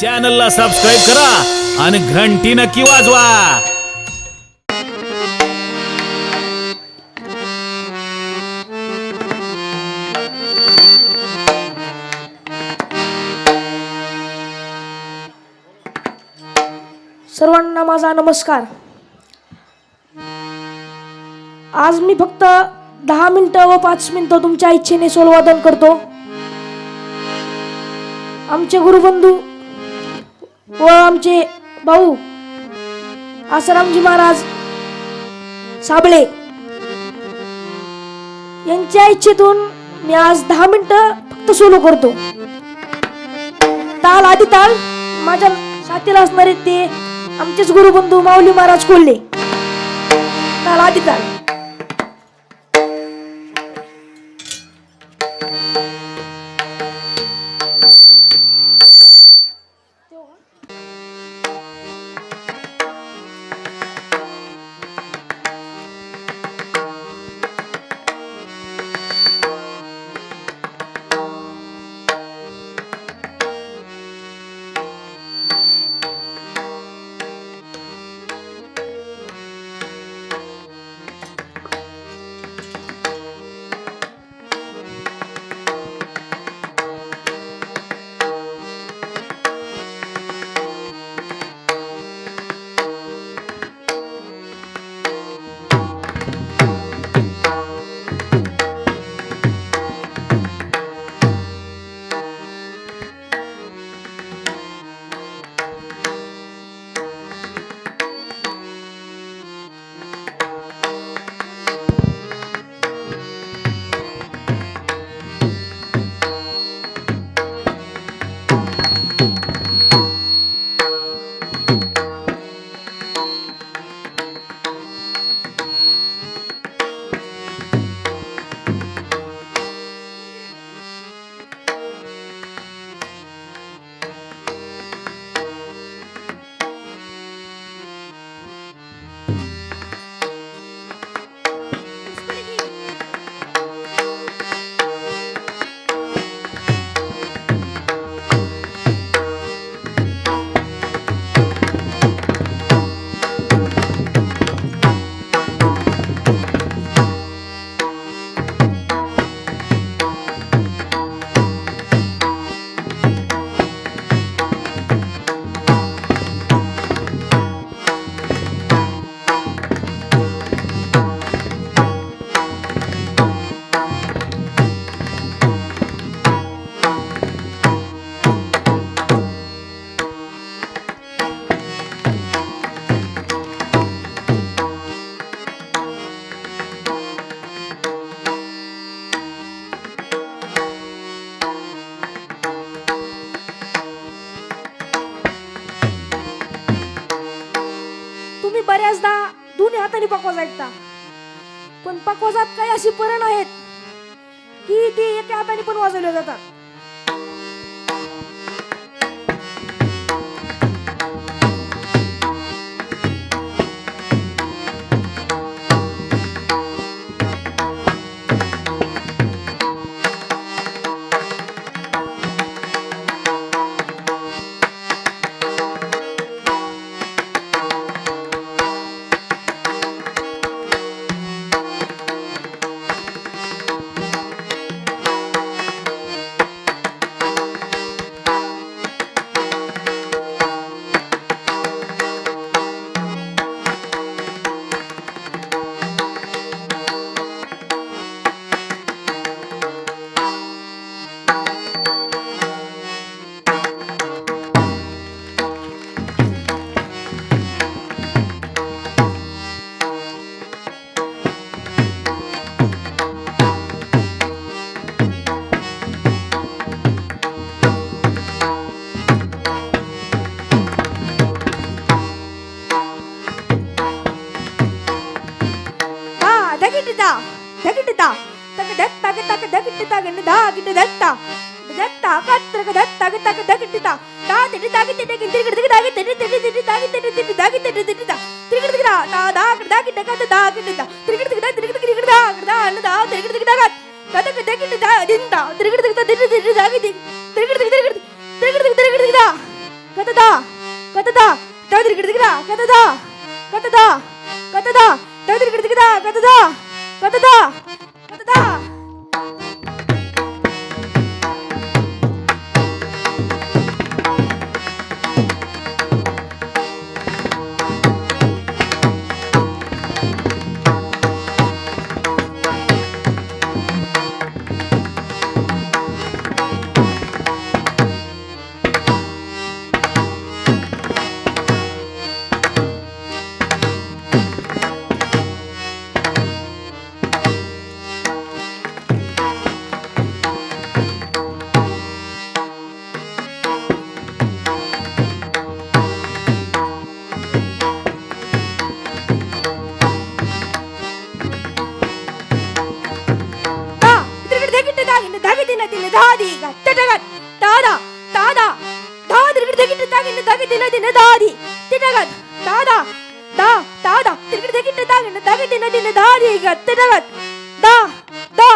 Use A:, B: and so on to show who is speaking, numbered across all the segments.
A: चॅनलला सबस्क्राईब करा आणि घंटी नक्की वाजवा.
B: सर्वांना माझा नमस्कार. आज मी फक्त दहा मिनिटं व पाच मिनिटं तुमच्या इच्छेने सोलवादन करतो. आमचे गुरुबंधू व आमचे भाऊ आसारामजी महाराज साबळे यांच्या इच्छेतून मी आज दहा मिनिटं फक्त सोलो करतो. ताल आधी ताल. माझ्या साथीला असणारे ते आमचेच गुरुबंधू माऊली महाराज कोल्हे. ताल आधी ताल. दोन्ही हाताने पकवाज ऐकता पण पकवाजात काही अशी परण आहेत की ती एका हाताने पण वाजवल्या जातात. ತಿಟಕಿ ತಿರುಗಿಡದಕ್ಕೆ ದಾಗಿ ತಟ್ಟಿ ತಟ್ಟಿ ತಿಟ್ಟಿ ದಾಗಿ ತಟ್ಟಿ ತಿಟ್ಟಿ ದಾಗಿ ತಟ್ಟಿ ತಿಟ್ಟಿ ದಾ ತಿರುಗಿಡದಕ್ಕೆ ದಾ ದಾ ದಾ ಕಡ ದಾಗಿ ಡಕ ದ ದಾ ಕಡ ದಾ ತಿರುಗಿಡದಕ್ಕೆ ದಾ ತಿರುಗಿಡದಕ್ಕೆ ತಿರುಗಿಡ ದಾ ಕಡ ದಾ ಅನ್ನ ದಾ ತಿರುಗಿಡದಕ್ಕೆ ದಾ ಕದಕ್ಕೆ ದಕ್ಕೆ ದಾ ದಿಂತ ತಿರುಗಿಡದಕ್ಕೆ ದಾ ತಿಟ್ಟಿ ತಿಟ್ಟಿ ದಾಗಿ ತಿರುಗಿಡದಕ್ಕೆ ತಿರುಗಿಡ ತಿರುಗಿಡದಕ್ಕೆ ತಿರುಗಿಡದಕ್ಕೆ ದಾ ಕದ ದಾ ಕದ ದಾ ದಾ ತಿರುಗಿಡದಕ್ಕೆ ದಾ ಕದ ದಾ ಕದ ದಾ ಕದ ದಾ ದಾ ತಿರುಗಿಡದಕ್ಕೆ ದಾ ಕದ ದಾ ಕದ ದಾ ತಿಲ ದಾದಿ ಗಟ್ಟಟಗ ತಾದ ತಾದ ದಾದ್ರ ಗಿಡದಗಿಟ್ಟು ತಾಗಿನ ತಾಗಿ ತಿಲ ದಿನ ದಾದಿ ತಿಟಗ ತಾದ ದಾ ತಾದ ತಿರುಗಿಡದಗಿಟ್ಟು ತಾಗಿನ ತಾಗಿ ತಿನ ದಿನ ದಾದಿ ಗಟ್ಟಟಗ ದಾ ದಾ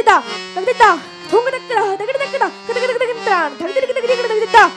B: 당근이다. 당근이다. 동그닥그라 당근이다 그다 그다그다그다. 당근이다 그다그다그다.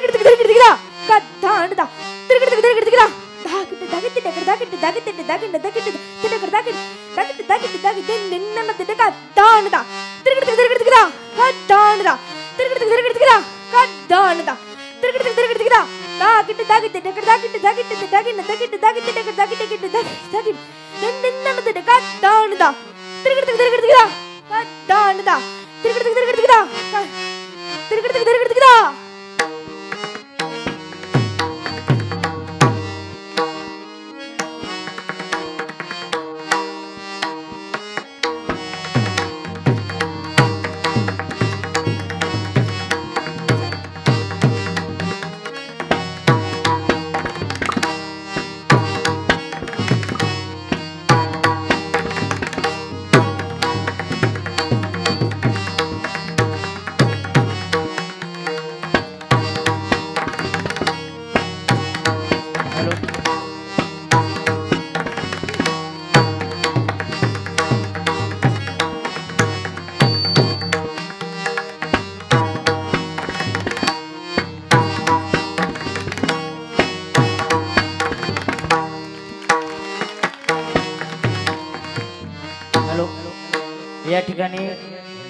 B: திருக்கிட்டு திருக்கிட்டுதா கத்தாண்டுதா திருக்கிட்டு திருக்கிட்டுதா தாக்கிட்டு தகிட்டு தகிட்டு தகிட்டு தகிட்டு தகிட்டு தகிட்டு திடக்கிட்டு தகிட்டு தகிட்டு தகிட்டு தகிட்டு நின்ன திட்ட கத்தாண்டுதா திருக்கிட்டு திருக்கிட்டுதா கத்தாண்டுதா திருக்கிட்டு திருக்கிட்டுதா கத்தாண்டுதா திருக்கிட்டு திருக்கிட்டுதா தாக்கிட்டு தகிட்டு தகிட்டு தகிட்டு தகிட்டு தகிட்டு தகிட்டு தகிட்டு தகிட்டு தகிட்டு தகிட்டு தகிட்டு நின்ன திட்ட கத்தாண்டுதா திருக்கிட்டு திருக்கிட்டுதா கத்தாண்டுதா திருக்கிட்டு
C: திருக்கிட்டுதா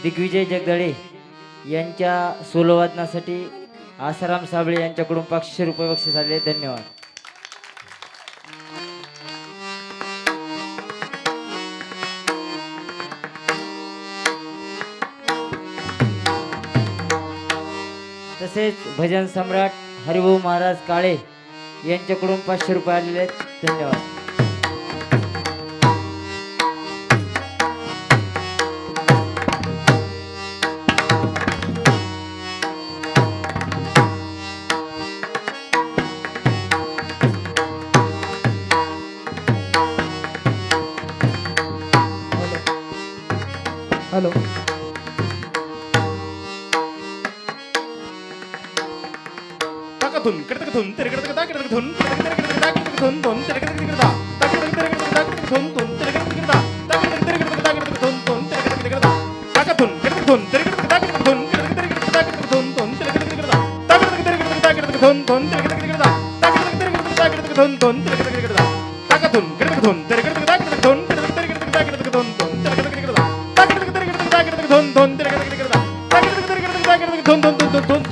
C: दिग्विजय जगदळे यांच्या सोलोवादनासाठी आसाराम साबळे यांच्याकडून पाचशे रुपये बक्षीस आले धन्यवाद. तसेच भजन सम्राट हरिभाऊ महाराज काळे यांच्याकडून पाचशे रुपये आलेले आहेत. धन्यवाद.
D: हॅलो
E: ताकातून कडकथून तिरकडक ताकडकथून ताकडकथून दोन तिरकडक तिरकडा ताकडक तिरकडक ताकडकथून कडक
B: ধুম ধুম ধুম ধুম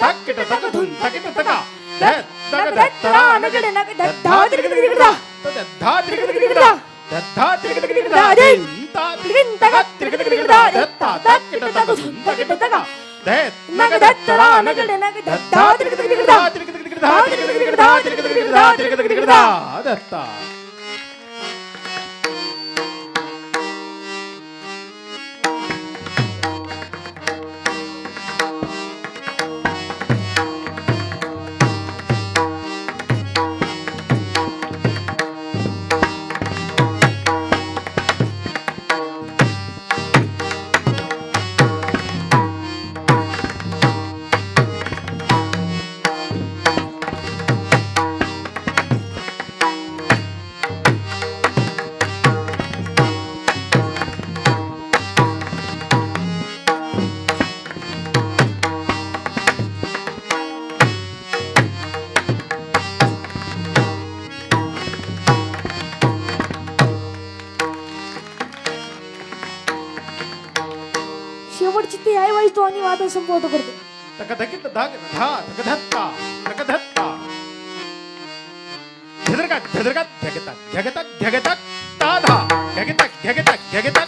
B: தக்கிட்ட தக்க துன் தக்கிட்ட தக்கா
E: தத்தா
B: शेवटची ती आई वाईज तो आणि वाद संपवतो करतो.
E: तक धकित धाग धा तक धत्ता तक धत्ता झदरका झदरका झगता झगता झगता ताधा झगता झगता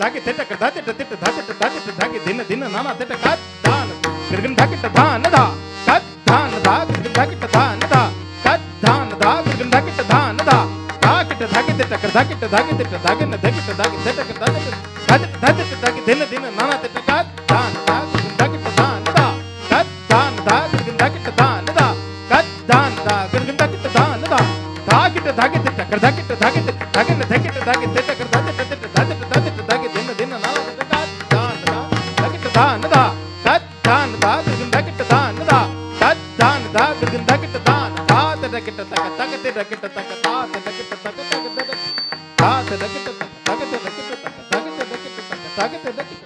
E: धकिट धाकित तक धातिट तिट धातिट धातिट धाकि दिन दिन नाना तिट कात धान गिरगन धाकिट धान धा कात धान धा गिरगन धाकिट धान धा कात धान धा गिरगन धाकिट धान धा धाकिट धाकित तक धाकिट धाकित तक धागन धकिट धाकित तक धातिट धातिट धातिट धाकि दिन दिन नाना तिट कात धान धा गिरगन धाकिट धान धा कात धान धा गिरगन धाकिट धान धा कात धान धा गिरगन धाकिट धान धा धाकिट धाकित तक धाकिट धाकित धागन धा तकिट तक तक तकिट तक तकिट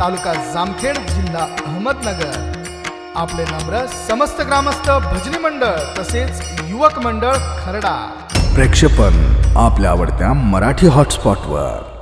D: तालुका जामखेड जिल्हा अहमदनगर. आपले नम्र समस्त ग्रामस्थ भजनी मंडळ तसेच युवक मंडळ खरडा.
F: प्रेक्षेपण आपल्या आवडत्या मराठी हॉटस्पॉटवर